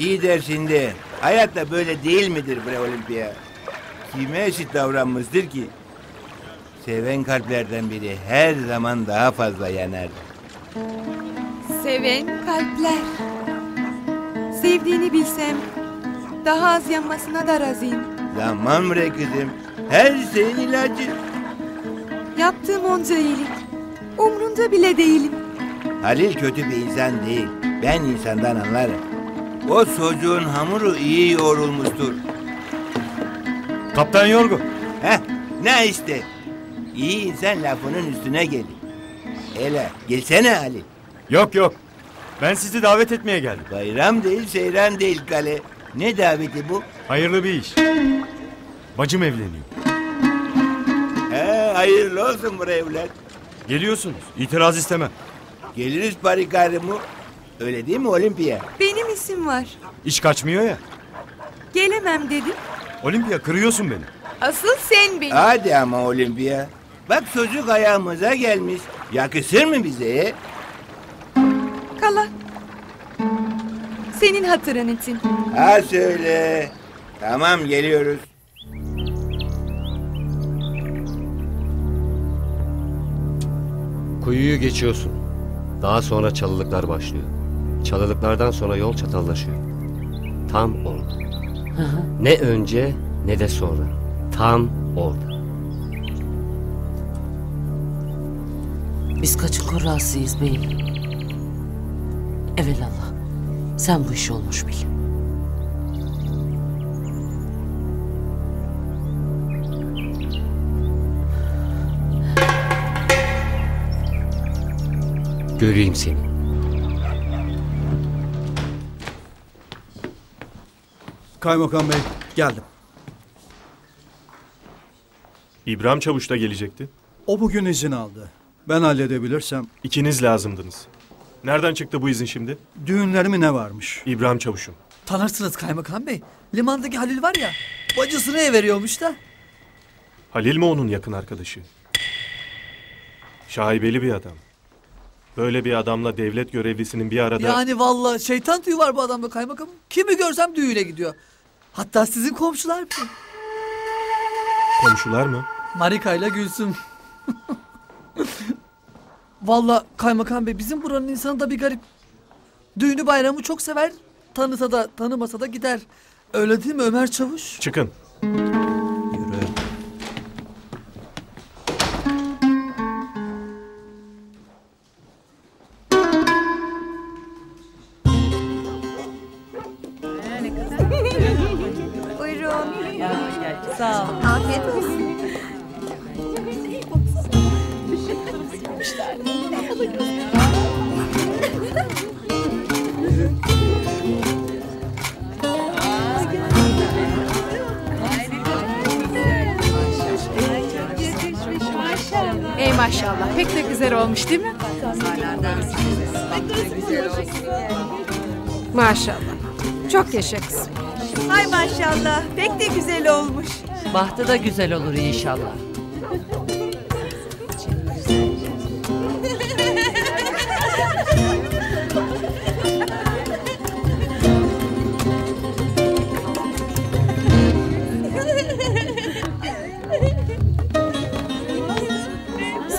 iyi dersinde. Hayatta böyle değil midir bre Olimpiya? Kime eşit davranmıştır ki? Seven kalplerden biri her zaman daha fazla yanar. Seven kalpler. Sevdiğini bilsem daha az yanmasına da razıyım. Zaman bre kızım. Her şeyin ilacı. Yaptığım onca iyilik. Umrunda bile değilim. Halil kötü bir insan değil. Ben insandan anlarım. O çocuğun hamuru iyi yoğrulmuştur. Kaptan Yorgo. Heh, ne işte. İyi insan lafının üstüne gelir. Hele gelsene Halil. Yok yok. Ben sizi davet etmeye geldim. Bayram değil, seyran değil kale. Ne daveti bu? Hayırlı bir iş. Bacım evleniyor. He, hayırlı olsun bre evlat. Geliyorsunuz. İtiraz istemem. Geliriz parikarımı. Öyle değil mi Olimpiya? Benim isim var. İş kaçmıyor ya. Gelemem dedim. Olimpiya kırıyorsun beni. Asıl sen beni. Hadi ama Olimpiya. Bak çocuk ayağımıza gelmiş. Yakışır mı bize? Kala. Senin hatırın için. Ha söyle. Tamam geliyoruz. Kuyuyu geçiyorsun. Daha sonra çalılıklar başlıyor. Çalılıklardan sonra yol çatallaşıyor. Tam orada. Ne önce ne de sonra. Tam orada. Biz kaçın kurrasıyız beyim. Evelallah. Sen bu işi olmuş bil. Göreyim seni. Kaymakam Bey geldim. İbrahim Çavuş da gelecekti. O bugün izin aldı. Ben halledebilirsem İkiniz lazımdınız. Nereden çıktı bu izin şimdi? düğünlerimi ne varmış? İbrahim Çavuş'un. Tanırsınız kaymakam bey. Limandaki Halil var ya. Bacısını ev veriyormuş da. Halil mi onun yakın arkadaşı? Şaibeli bir adam. Böyle bir adamla devlet görevlisinin bir arada... Yani vallahi şeytan tüyü var bu adamda kaymakamım. Kimi görsem düğüne gidiyor. Hatta sizin komşular bile. Komşular mı? Marika ile Gülsüm. Vallahi kaymakam bey bizim buranın insanı da bir garip. Düğünü bayramı çok sever. Tanısa da tanımasa da gider. Öyle değil mi Ömer Çavuş? Çıkın. Maşallah pek de güzel olmuş değil mi? Maşallah. Çok yaşa kızım. Hay maşallah. Pek de güzel olmuş. Bahtı da güzel olur inşallah.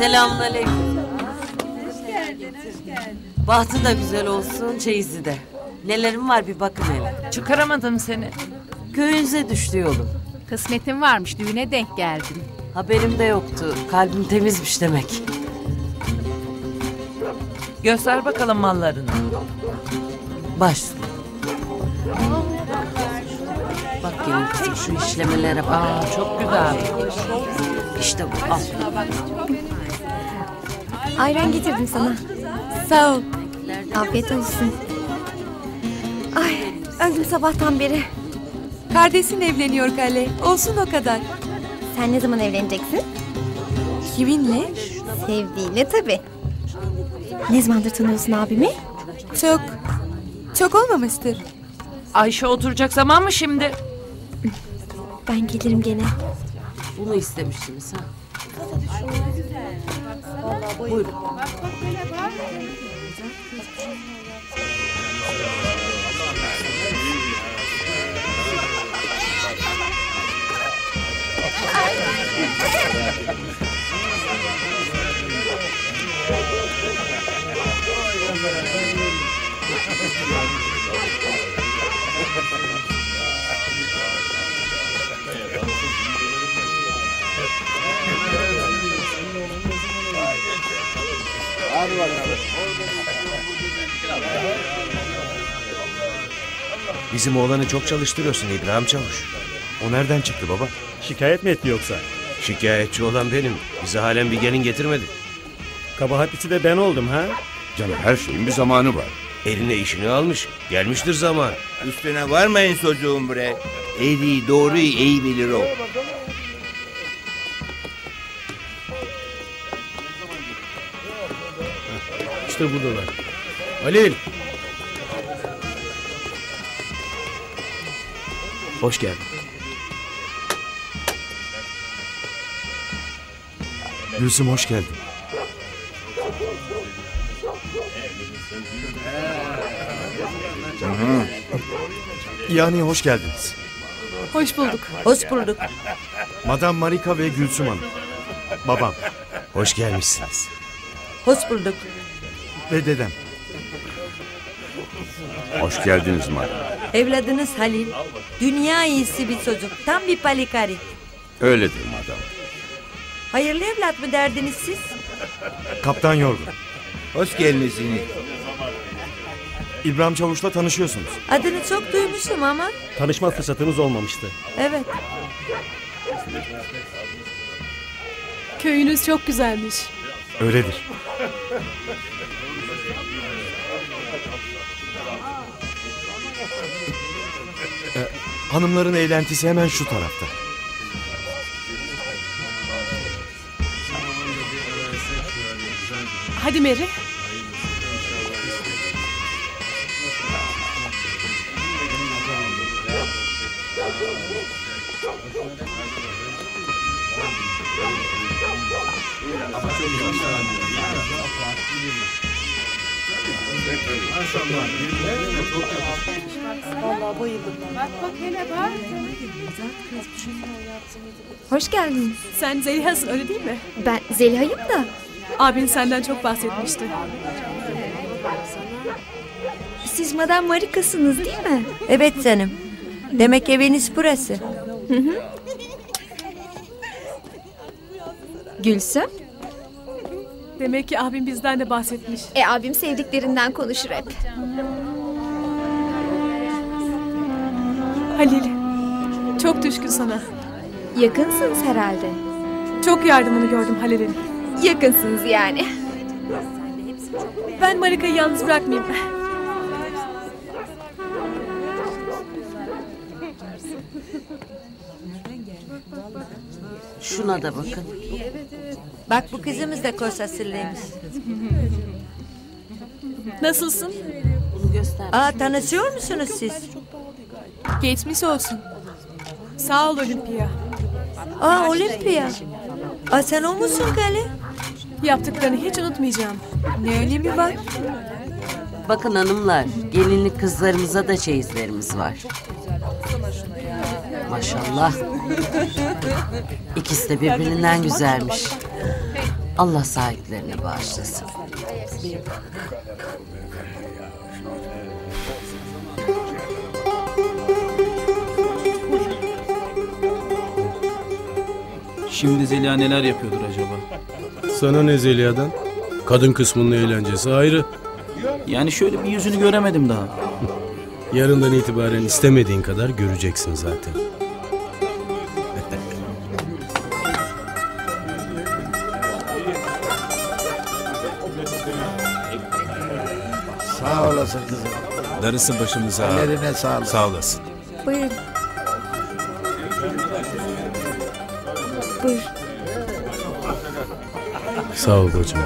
Selamünaleyküm. Bahtı da güzel olsun, çeyizi de. Nelerim var bir bakın hele. Çıkaramadım seni. Köyünüze düştü yolum. Kısmetin varmış düğüne denk geldin. Haberim de yoktu. Kalbim temizmiş demek. Göster bakalım mallarını. Baş. Bak gelin kızım şu işlemelere bak. Aa, çok güzel. İşte bu al. Ayran getirdim sana. Sağ ol. Afiyet olsun. Ay öldüm sabahtan beri. Kardeşin evleniyor Kale. Olsun o kadar. Sen ne zaman evleneceksin? Kiminle? Sevdiğiyle tabii. Ne zamandır tanıyorsun abimi? Çok. Çok olmamıştır. Ayşe oturacak zaman mı şimdi? Ben gelirim gene. Bunu istemiştiniz ha. 아, 뭐 물. Hadi bakalım. Bizim oğlanı çok çalıştırıyorsun İbrahim Çavuş. O nereden çıktı baba? Şikayet mi etti yoksa? Şikayetçi olan benim. Bize halen bir gelin getirmedi. Kabahatlisi de ben oldum ha? Canım her şeyin bir zamanı var. Eline işini almış. Gelmiştir zaman. Üstüne varmayın çocuğum bre. Eğriyi doğruyu iyi bilir o. İşte buradalar. Halil. Hoş geldin. Gülsüm hoş geldin. Yani hoş geldiniz. Hoş bulduk. Hoş bulduk. Madam Marika ve Gülsüm Hanım. Babam Hoş gelmişsiniz. Hoş bulduk. Ve dedem. Hoş geldiniz madem. Evladınız Halil. Dünya iyisi bir çocuk. Tam bir palikari. Öyledir madem. Hayırlı evlat mı derdiniz siz? Kaptan Yorgun. Hoş gelmişsiniz. İbrahim Çavuş'la tanışıyorsunuz. Adını çok duymuşum ama. Tanışma fırsatınız olmamıştı. Evet. Köyünüz çok güzelmiş. Öyledir. Hanımların eğlentisi hemen şu tarafta. Hadi Hoş geldin. Sen Zeliha'sın öyle değil mi? Ben Zeliha'yım da. Abin senden çok bahsetmişti. Siz Madame Marika'sınız değil mi? Evet canım. Demek eviniz burası. Gülsüm. Demek ki abim bizden de bahsetmiş. E abim sevdiklerinden konuşur hep. Halil. Çok düşkün sana. Yakınsınız herhalde. Çok yardımını gördüm Halil'in. Yakınsınız yani. Ben Marika'yı yalnız bırakmayayım. Şuna da bakın. Bak bu kızımız da kosasırlıymış. Nasılsın? Aa tanışıyor musunuz siz? Geçmiş olsun. Sağ ol Olimpiya. Aa Olimpiya. Aa sen o musun Kale? Yaptıklarını hiç unutmayacağım. Ne öyle mi var? Bakın hanımlar, gelinlik kızlarımıza da çeyizlerimiz var. Maşallah. İkisi de birbirinden güzelmiş. Allah sahiplerine bağışlasın. Şimdi Zeliha neler yapıyordur acaba? Sana ne Zeliha'dan? Kadın kısmının eğlencesi ayrı. Yani şöyle bir yüzünü göremedim daha. Yarından itibaren istemediğin kadar göreceksin zaten. Sağ olasın kızım. Darısı başımıza. Ellerine sağlık. Sağ olasın. Buyurun. Buyur. Sağ ol bacım.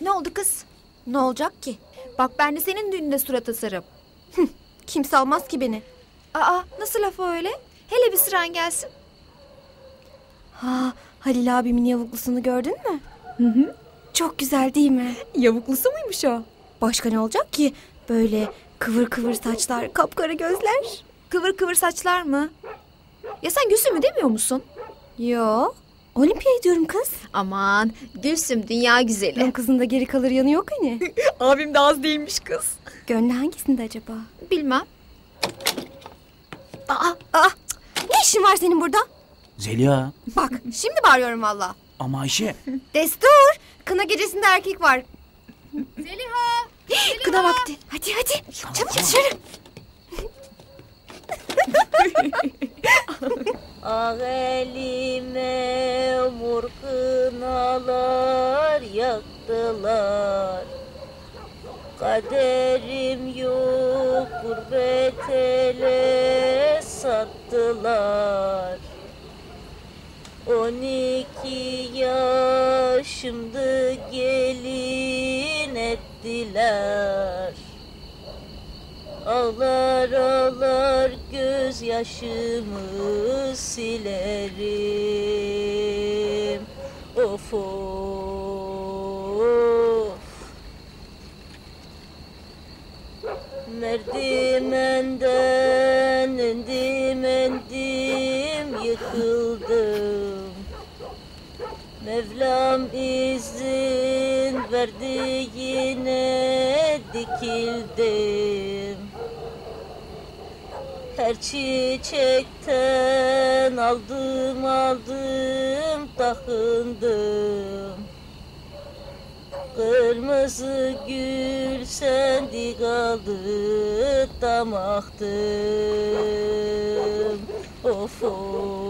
Ne oldu kız? Ne olacak ki? Bak ben de senin düğününde surat asarım. Kimse almaz ki beni. Aa nasıl laf öyle? Hele bir sıran gelsin. Ha Halil abimin yavuklusunu gördün mü? Hı hı. Çok güzel değil mi? Yavuklusu muymuş o? Başka ne olacak ki? Böyle kıvır kıvır saçlar, kapkara gözler. Kıvır kıvır saçlar mı? Ya sen Gülsüm'ü demiyor musun? Yo. Olimpiyayı diyorum kız. Aman Gülsüm dünya güzeli. Benim kızın da geri kalır yanı yok hani. Abim de az değilmiş kız. Gönlü hangisinde acaba? Bilmem. Aa, aa. Ne işin var senin burada? Zeliha. Bak şimdi bağırıyorum valla. Ama Ayşe. Destur. Kına gecesinde erkek var. Zeliha. Kına vakti. Hadi hadi. Çabuk dışarı. Ah elime mor kınalar yaktılar. Kaderim yok gurbet ele sattılar. On iki yaşımdı gelin ettiler. Ağlar ağlar gözyaşımı silerim. Of of. Merdivenden indim indim yıkıldım. Mevlam izin verdi yine dikildim Her çiçekten aldım aldım takındım. Kırmızı gül sendi kaldı damaktım. Of of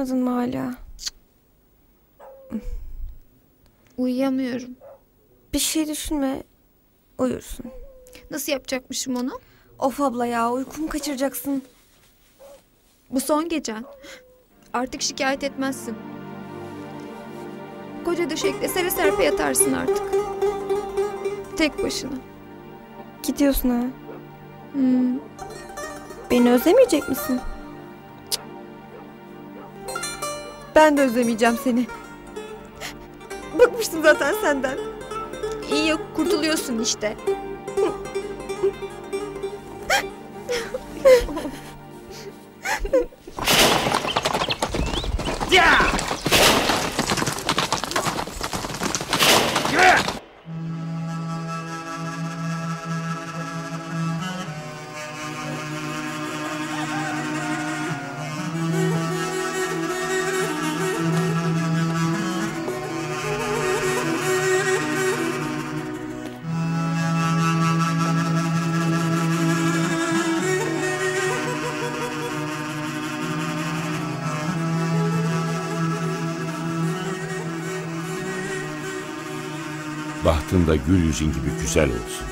Uyumadın mı hala? Uyuyamıyorum. Bir şey düşünme. Uyursun. Nasıl yapacakmışım onu? Of abla ya uykumu kaçıracaksın. Bu son gecen. Artık şikayet etmezsin. Koca döşekle sere serpe yatarsın artık. Tek başına. Gidiyorsun ha. Hmm. Beni özlemeyecek misin? Ben de özlemeyeceğim seni. Bıkmıştım zaten senden. İyi yok kurtuluyorsun işte. Bahtın da gül yüzün gibi güzel olsun.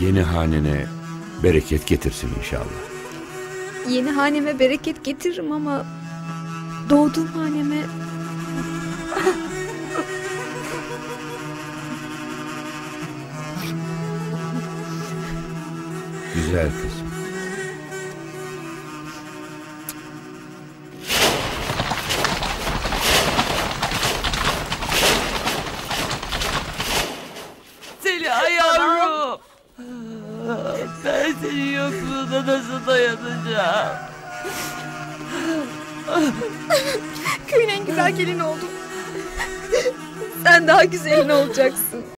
Yeni hanene bereket getirsin inşallah. Yeni haneme bereket getiririm ama doğduğum haneme Güzel kızım. Güzel gelini oldum. Sen daha güzelin olacaksın.